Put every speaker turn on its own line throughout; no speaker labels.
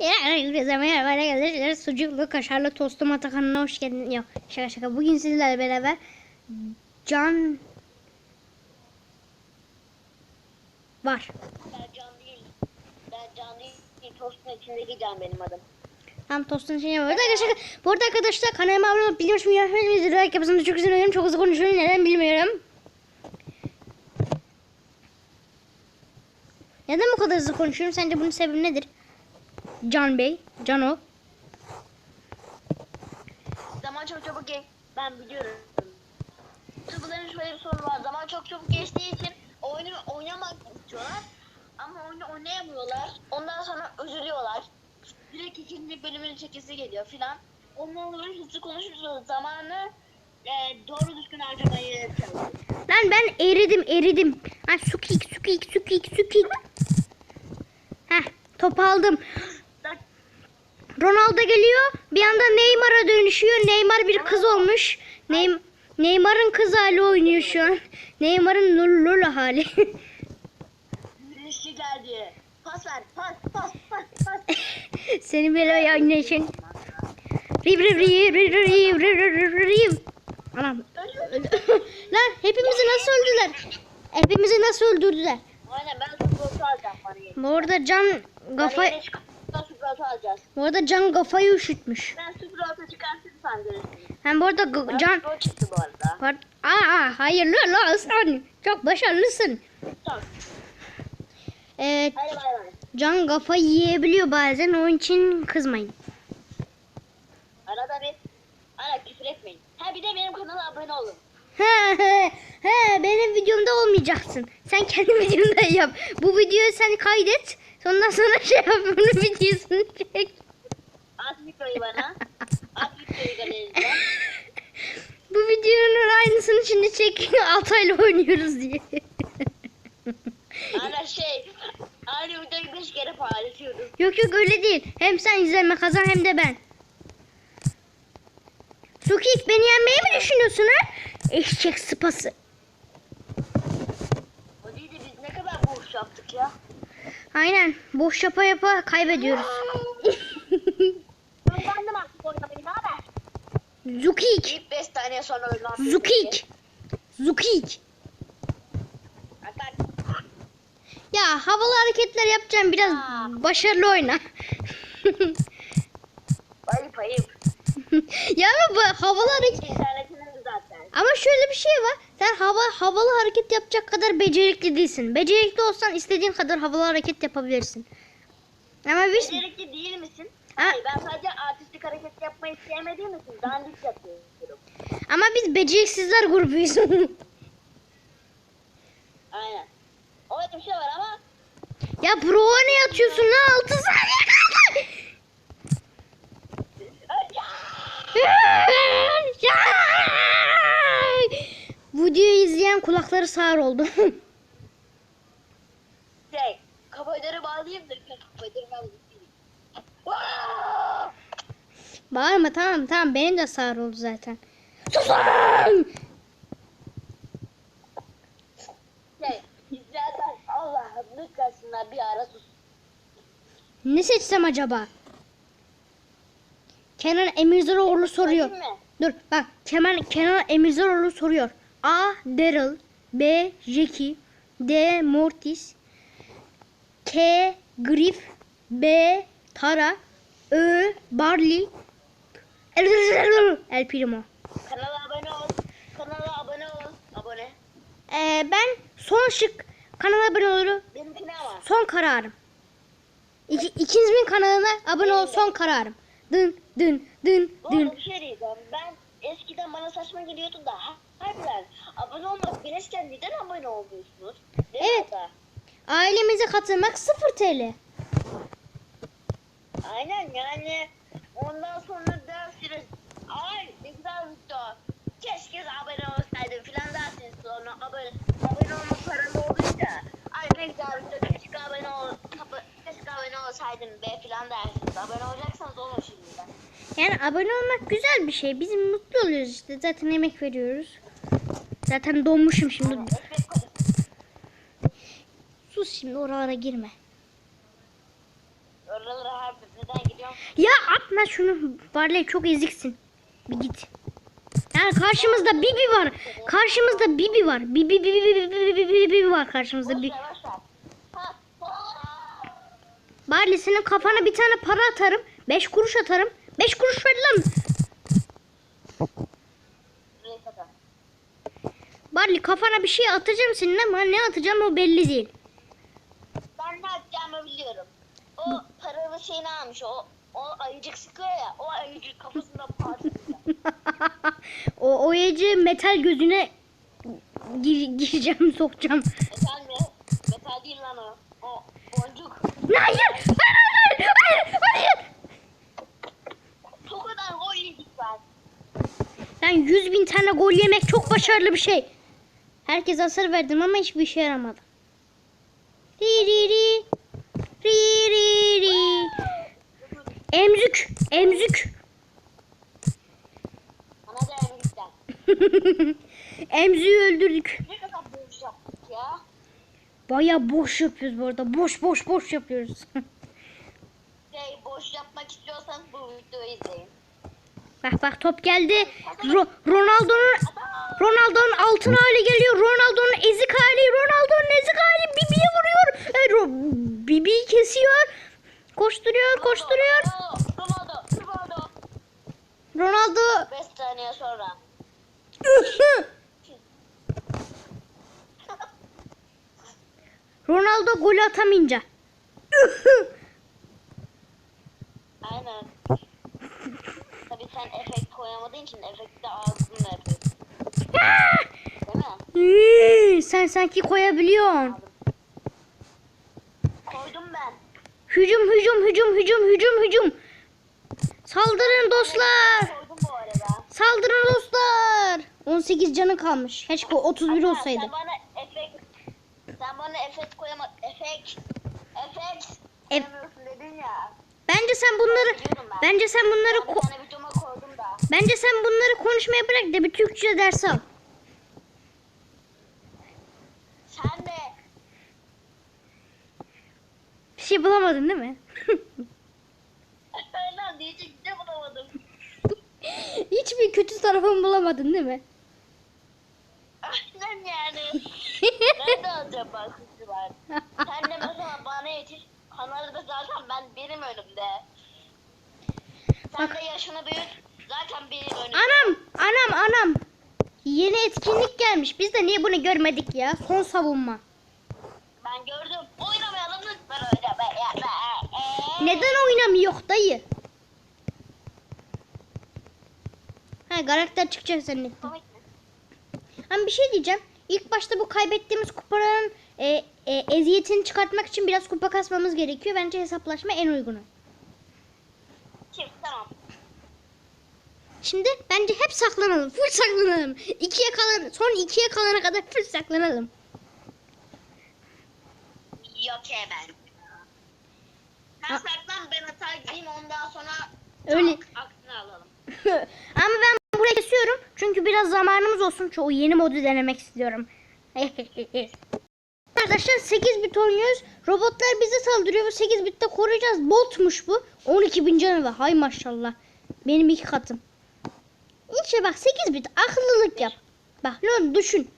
Herkese merhaba arkadaşlar. Sucuklu kaşarlı tostum Atakan'ına hoş geldin. Yok şaka şaka. Bugün sizlerle beraber Can var.
Ben can değil. Ben can değil. Tostun içindeki can benim adım.
Tam tostun içine var. Arkadaşlar, bu arada arkadaşlar kanalıma abone olup biliyormuş muyum? Hepimiz like yapısını çok güzel oynuyorum. Çok hızlı konuşuyorum. Neden bilmiyorum. Neden bu kadar hızlı konuşuyorum? Sence bunun sebebi nedir? Can Bey, Cano.
Zaman çok çabuk geç. Ben biliyorum. Tıbıların şöyle bir sorunu var. Zaman çok çabuk geçtiği için oyunu oynamak istiyorlar. Ama oyunu oynayamıyorlar. Ondan sonra üzülüyorlar. Direkt ikinci bölümün çekisi geliyor filan. Ondan sonra hızlı konuşuyoruz. Zamanı e, doğru düzgün harcamayı çalışıyoruz.
Lan ben eridim eridim. Ha sukik sukik sukik sukik. Heh top aldım. Ronaldo geliyor. Bir anda Neymar'a dönüşüyor. Neymar bir kız olmuş. Ney Neymar'ın kız hali oynuyor şu an. Neymar'ın lul hali.
Yürüyüşçü geldi. Pas ver. Pas pas pas pas.
Seni böyle oynayışın. Riv riv riv riv riv riv riv riv. Anam. Lan hepimizi nasıl öldürdüler? Hepimizi nasıl öldürdüler?
Aynen ben.
Bu arada Can
Kafa... çikolata alacağız.
bu arada Can kafayı üşütmüş.
Ben çikolata çıkartırsam görürsün.
Hem bu arada G- Can
O çıktı bu arada.
Var. Aa, hayırlı olsun. Çok başarılısın.
Tamam.
Evet,
Hadi bay bay.
Can kafa yiyebiliyor bazen. Onun için kızmayın.
Arada bir ara küfür etmeyin. Ha bir de benim kanala abone olun.
He he he benim videomda olmayacaksın. Sen kendi videonda yap. Bu videoyu sen kaydet. Ondan sonra şey yap. Bunun videosunu çek.
At mikroyu bana. At mikroyu galeriden.
Bu videonun aynısını şimdi çek. Altay'la oynuyoruz diye.
Ana şey. Aynı videoyu beş kere paylaşıyoruz.
Yok yok öyle değil. Hem sen izlenme kazan hem de ben. Sukik beni yenmeyi mi düşünüyorsun ha? Eşek sıpası.
O değil de biz ne kadar boş yaptık ya.
Aynen. Boş yapa yapa kaybediyoruz.
Ben bandım artık oynamayı. Ne haber?
Zukik.
İlk 5 saniye sonra öldüm.
Zukik. Zukik. Ya havalı hareketler yapacağım biraz
Aa.
başarılı oyna.
Ayıp ayıp.
ya ama bu havalı hareket ama şöyle bir şey var. Sen hava havalı hareket yapacak kadar becerikli değilsin. Becerikli olsan istediğin kadar havalı hareket yapabilirsin. Ama biz
Becerikli değil misin?
Ha.
Hayır ben sadece artistik hareket yapmayı sevmediğim için dandik yapıyorum.
ama biz beceriksizler grubuyuz.
Aynen. Öyle bir şey var ama
ya pro'a ne atıyorsun lan 6 saniye kaldı. Videoyu izleyen kulakları sağır oldu.
şey kafayları bağlayayım da bağlayayım.
Bağırma tamam tamam benim de sağır oldu zaten. Susun!
Şey izlersen Allah'ım lütfensinler bir ara sus.
Ne seçsem acaba? Kenan Emirzaroğlu soruyor. Dur bak Kenan, Kenan Emirzaroğlu soruyor. A. Daryl B. Jackie D. Mortis K. Griff B. Tara Ö. Barley El, El Primo.
Kanala abone ol. Kanala abone ol. Abone.
Ee, ben son şık kanala abone olurum.
Benimkine ama.
Son kararım. İki, ikinizin kanalına abone ol son kararım. Dın dın dın
Bu arada
dın.
bir şey diyeceğim. Ben eskiden bana saçma geliyordu da harbiden abone olmak bilirken neden abone oluyorsunuz? Değil
Evet.
Ata?
Ailemize katılmak 0 TL.
Aynen yani ondan sonra dersiniz ay ne güzel video. Keşke abone olsaydım filan dersiniz sonra abone, abone olma paralı olunca ay ne güzel video keşke abone ol keşke abone olsaydım be filan dersiniz. Abone olacaksanız olun şimdiden.
Yani abone olmak güzel bir şey. Biz mutlu oluyoruz işte. Zaten emek veriyoruz. Zaten donmuşum şimdi. Sus şimdi oralara girme.
Oralara var neden gidiyorum?
Ya atma şunu. Barley çok eziksin. Bir git. Yani karşımızda Bibi var. Karşımızda Bibi var. Bibi Bibi Bibi Bibi Bibi Bibi var karşımızda.
Boş
Bi-
ver boş ver. Ha, ha.
Barley senin kafana bir tane para atarım. Beş kuruş atarım. Beş kuruş ver lan.
Buraya kadar.
Barley kafana bir şey atacağım senin ama ne atacağım o belli değil.
Ben ne yapacağımı biliyorum. O paralı şeyini almış. O o ayıcık sıkıyor ya. O ayıcık kafasında parçalayacak.
o oyacı metal gözüne gir- gireceğim sokacağım.
Metal mi? Metal değil lan o. O boncuk.
Hayır! Hayır! Hayır! Hayır! Hayır!
O kadar gol yedik ben.
Ben 100 bin tane gol yemek çok başarılı bir şey. Herkes hasar verdim ama hiçbir işe yaramadı. Ri ri ri. Ri ri ri. Emzük. Emzük.
Bana da emlikten.
Emzüğü öldürdük.
Ne kadar boş yaptık ya.
Baya boş yapıyoruz bu arada. Boş boş boş yapıyoruz.
Şey boş yapmak istiyorsanız bu videoyu izleyin.
bak bak top geldi. Ro- Ronaldo'nun Ronaldo'nun altın hali geliyor. Ronaldo'nun ezik hali. Ronaldo'nun ezik hali. Bibi'ye vuruyor. E, Ro- Bibi'yi kesiyor. Koşturuyor, koşturuyor.
Ronaldo, Ronaldo.
Ronaldo
5 saniye sonra.
Ronaldo gol atamayınca.
Aynen. Tabii sen efekt koyamadığın için efekti ağzınla yapıyorsun.
Ee, Sen sanki koyabiliyorsun.
Koydum ben.
Hücum hücum hücum hücum hücum hücum. Saldırın dostlar.
Koydum bu arada.
Saldırın dostlar. 18 canı kalmış. Keşke 31
Ama
olsaydı.
Sen bana efekt sen bana efekt koyamadın. Efekt. Efekt.
Ef-
dedin ya.
Bence sen bunları
ben.
bence sen bunları ko- bence sen bunları konuşmaya bırak da bir Türkçe ders al.
Sen de
Bir şey bulamadın değil mi?
Aynen diyecek şey bulamadım.
Hiçbir kötü tarafını bulamadın değil mi?
Aynen yani. Nerede acaba kızlar? Sen de mesela bana yetiş. Kanalda zaten ben benim önümde. Sen
Bak.
de yaşını büyüt. Zaten benim önümde.
Anam, anam, anam. Yeni etkinlik gelmiş. Biz de niye bunu görmedik ya? Son savunma.
Ben gördüm. Oynamayalım lütfen. Ya, be. Ee.
Neden oynamıyor dayı? Ha karakter çıkacak zannettim. Ama bir şey diyeceğim. İlk başta bu kaybettiğimiz kupaların e, e, eziyetini çıkartmak için biraz kupa kasmamız gerekiyor. Bence hesaplaşma en uygunu.
Kim? Tamam.
Şimdi bence hep saklanalım. Full saklanalım. İkiye kalan, son ikiye kalana kadar full saklanalım.
Yok hemen. Sen
Ha.
saklan ben hata gideyim ondan sonra
Öyle.
alalım.
Ama ben buraya kesiyorum. Çünkü biraz zamanımız olsun. Çoğu yeni modu denemek istiyorum. Arkadaşlar 8 bit oynuyoruz. Robotlar bize saldırıyor. Bu 8 bitte koruyacağız. Botmuş bu. 12 bin canı var. Hay maşallah. Benim iki katım. İşte bak 8 bit. Akıllılık yap. Bak lan düşün.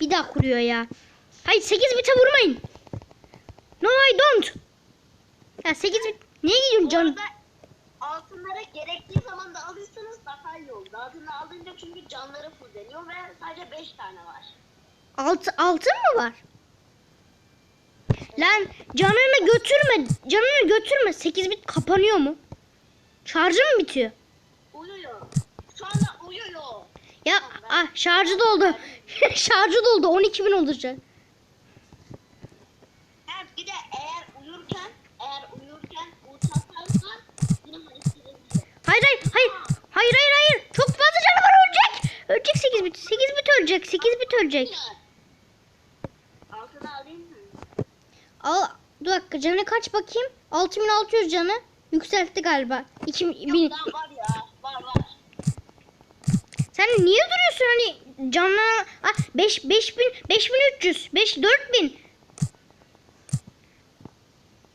Bir daha kuruyor ya. Hayır 8 bite vurmayın. No I don't. Ya 8 bit. Niye gidiyorsun
Bu
can?
arada altınları gerektiği zaman da alırsanız daha iyi olur. Altını alınca çünkü canları fulleniyor ve sadece 5 tane var.
Alt, altın mı var? Lan canını götürme. Canını götürme. 8 bit kapanıyor mu? Şarjı mı bitiyor?
Uyuyor. Şu anda uyuyor.
Ya ah şarjı doldu. şarjı doldu. 12 bin olacak.
Ha, bir de eğer uyurken eğer uyurken uçaklarsan yine hareket edebiliyor.
Hayır hayır hayır. Hayır hayır hayır. Çok fazla canı var ölecek. Ölecek 8 bit. 8 bit ölecek. 8 bit ölecek.
Altını alayım mı?
Al, dur dakika canı kaç bakayım? 6600 canı. Yükseltti galiba. 2000.
var ya. Var var.
Sen niye duruyorsun hani canlı ah 5 5000 5300 5 4000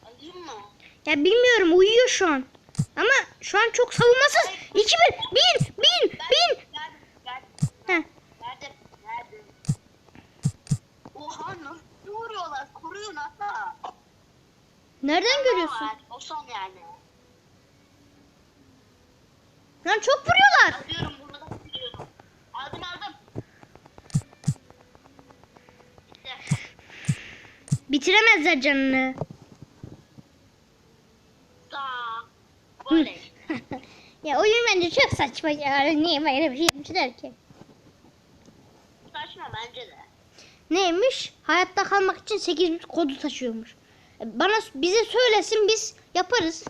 Alayım mı?
Ya bilmiyorum uyuyor şu an. Ama şu an çok savunmasız. 2000
1000 1000
1000 Görüyorsun?
O son yani.
Lan çok vuruyorlar.
Alıyorum bunu da vuruyorum. Aldım aldım. İşte.
Bitiremezler canını.
Böyle.
ya oyun bence çok saçma ya. Niye böyle bir şey yapmışlar ki?
Saçma bence de.
Neymiş? Hayatta kalmak için 8 bit kodu taşıyormuş. Bana bize söylesin biz yaparız.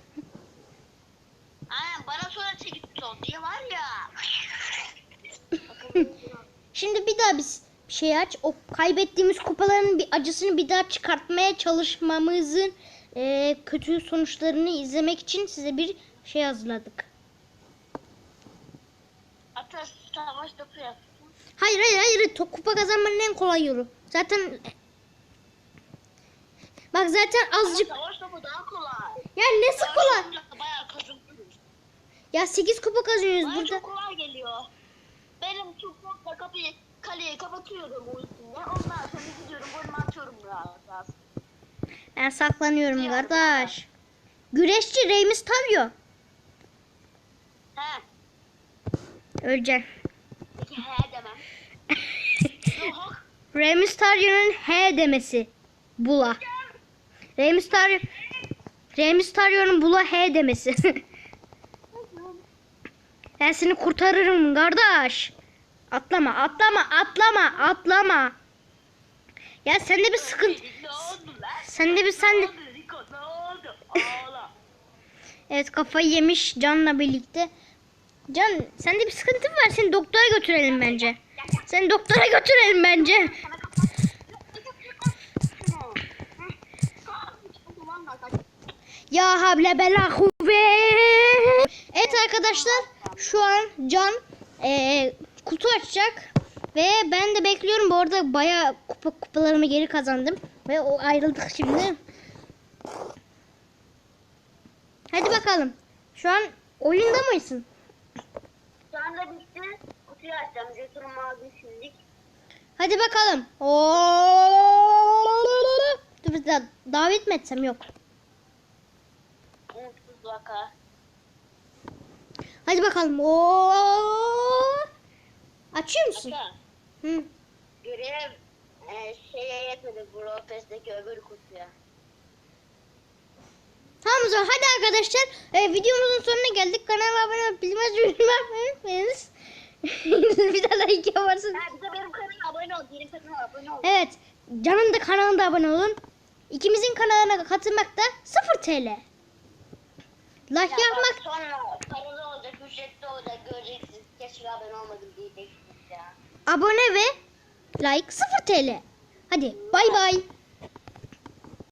Aynen bana sonra çekip son diye var ya.
Şimdi bir daha biz bir şey aç. O kaybettiğimiz kupaların bir acısını bir daha çıkartmaya çalışmamızın e, kötü sonuçlarını izlemek için size bir şey hazırladık.
Hatta savaş topu.
Hayır hayır hayır. To- kupa kazanmanın en kolay yolu. Zaten Bak zaten azıcık
Savaş topu daha kolay.
ya nesi kolay?
Savaş topu Bayağı kazanıyoruz.
Ya 8 kupa kazanıyoruz
Bana
burada.
çok kolay geliyor. Benim tutmakla kapıyı kaleyi kapatıyorum o üstüne. Ondan sonra gidiyorum golümü atıyorum biraz. biraz.
Ben saklanıyorum kardeş. Güreşçi Rey Mysterio.
He.
Öleceksin.
Peki he demem.
Rey Mysterio'nun H demesi. Bula. Rey Mysterio Rey Mysterio'nun Bula H demesi. ben seni kurtarırım kardeş. Atlama, atlama, atlama, atlama. Ya sende bir sıkıntı. Sende bir sende. Evet kafayı yemiş Can'la birlikte. Can sende bir sıkıntı var. Seni doktora götürelim bence. Seni doktora götürelim bence. Ya havle bela kuvve. Evet arkadaşlar şu an Can eee, kutu açacak. Ve ben de bekliyorum. Bu arada bayağı kupa, kupalarımı geri kazandım. Ve o ayrıldık şimdi. Hadi bakalım. Şu an oyunda mısın?
Şu anda bitti. Kutuyu açacağım. Jetur'un mavi şimdilik.
Hadi bakalım. Oo! Dur bir daha davet mi etsem yok.
Umutsuz vaka.
Hadi bakalım. Oo! Açıyor musun?
Vaka.
Hı.
Görev e, şeye yetmedi. Pass'teki öbür kutuya.
Tamam o zaman hadi arkadaşlar e, videomuzun sonuna geldik. Kanalıma abone olup bilmez bilmez bir daha like yaparsın.
Ha, bir de benim kanalıma abone ol. Benim kanalıma abone ol.
Evet. Can'ın da kanalına abone olun. İkimizin kanalına katılmak da 0 TL. Like
Ya
yapmak
Sonra paralı olacak, ücretli olacak. Göreceksiniz. Keşke abone olmadım diyeceksiniz ya.
abone ve like 0 TL. Hadi bay bay.